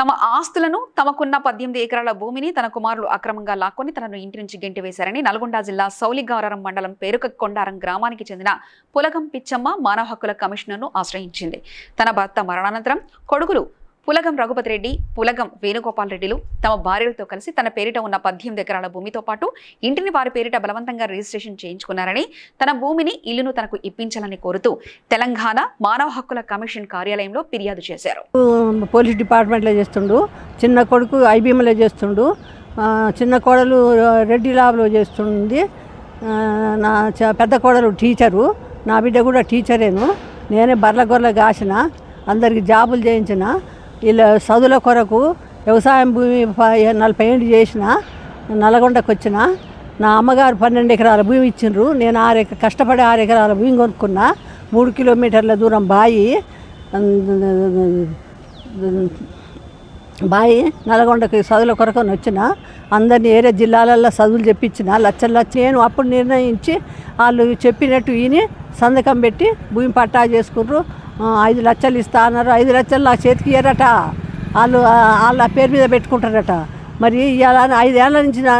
తమ ఆస్తులను తమకున్న పద్దెనిమిది ఎకరాల భూమిని తన కుమారులు అక్రమంగా లాక్కొని తనను ఇంటి నుంచి గెంటివేశారని నల్గొండ జిల్లా సౌలిగారం మండలం పేరుక కొండారం గ్రామానికి చెందిన పులగం పిచ్చమ్మ మానవ హక్కుల కమిషనర్ను ఆశ్రయించింది. తన భర్త మరణానంతరం కొడుకులు పులగం రఘుపతి రెడ్డి పులగం వేణుగోపాల్ రెడ్డిలు తమ భార్యలతో కలిసి తన పేరిట ఉన్న పద్దెనిమిది ఎకరాల భూమితో పాటు ఇంటిని వారి పేరిట బలవంతంగా రిజిస్ట్రేషన్ చేయించుకున్నారని తన భూమిని ఇల్లును తనకు ఇప్పించాలని కోరుతూ తెలంగాణ మానవ హక్కుల కమిషన్ కార్యాలయంలో ఫిర్యాదు చేశారు. పోలీస్ డిపార్ట్మెంట్లో చేస్తుండు చిన్న కొడుకు ఐబీఎంలో చేస్తుండు చిన్న కోడలు రెడ్డి లాబ్లో చేస్తుంది నా చ- పెద్ద కోడలు టీచరు నా బిడ్డ కూడా టీచరేను నేనే బర్ల గొర్రెలు కాసిన అందరికి జాబులు చేయించిన వీళ్ళ చదువుల కొరకు వ్యవసాయం భూమి ప- నలభై ఏళ్ళు చేసిన నల్గొండకు వచ్చిన నా అమ్మగారు పన్నెండు ఎకరాల భూమి ఇచ్చిండ్రు. నేను ఆరు కష్టపడి ఆరు ఎకరాల భూమి కొనుక్కున్నా. మూడు కిలోమీటర్ల దూరం బాయి బాయి నల్గొండకి చదువుల కొరకు వచ్చిన అందరినీ ఏరే జిల్లాలలో చదువులు చెప్పించిన లచ్చలు లచ్చ నేను అప్పుడు నిర్ణయించి వాళ్ళు చెప్పినట్టు ఈయన సంతకం పెట్టి భూమి పట్టా చేసుకుర్రు ఐదు లక్షలు ఇస్తా అన్నారు. ఐదు లక్షలు నా చేతికి ఇయ్యరట. వాళ్ళు వాళ్ళ పేరు మీద పెట్టుకుంటారట. మరి ఇలా ఐదేళ్ళ నుంచి నా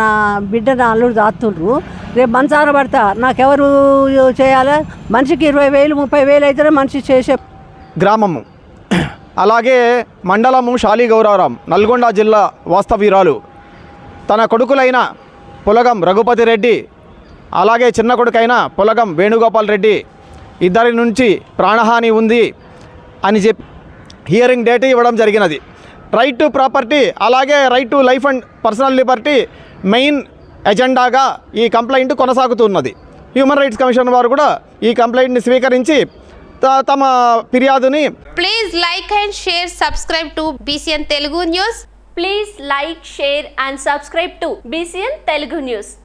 నా బిడ్డ నా అల్లుడు దాస్తుండ్రు రేపు మంచాన పడతా. నాకెవరు చేయాలి? మనిషికి ఇరవై వేలు ముప్పై వేలు అయితేనే మనిషి చేసే గ్రామము అలాగే మండలము శాలిగౌరారం నల్గొండ జిల్లా వాస్తవీరాలు. తన కొడుకులైన పులగం రఘుపతి రెడ్డి అలాగే చిన్న కొడుకైన పులగం వేణుగోపాల్ రెడ్డి ఇద్దరి నుంచి ప్రాణహాని ఉంది అని చెప్పి హియరింగ్ డేట్ ఇవ్వడం జరిగినది. రైట్ టు ప్రాపర్టీ అలాగే right to life and personal liberty main ఎజెండాగా ఈ కంప్లైంట్ కొనసాగుతున్నది. హ్యూమన్ రైట్స్ కమిషన్ వారు కూడా ఈ కంప్లైంట్ని స్వీకరించి త- తమ ఫిర్యాదుని please like and share subscribe to BCN Telugu news please like share and subscribe to BCN Telugu news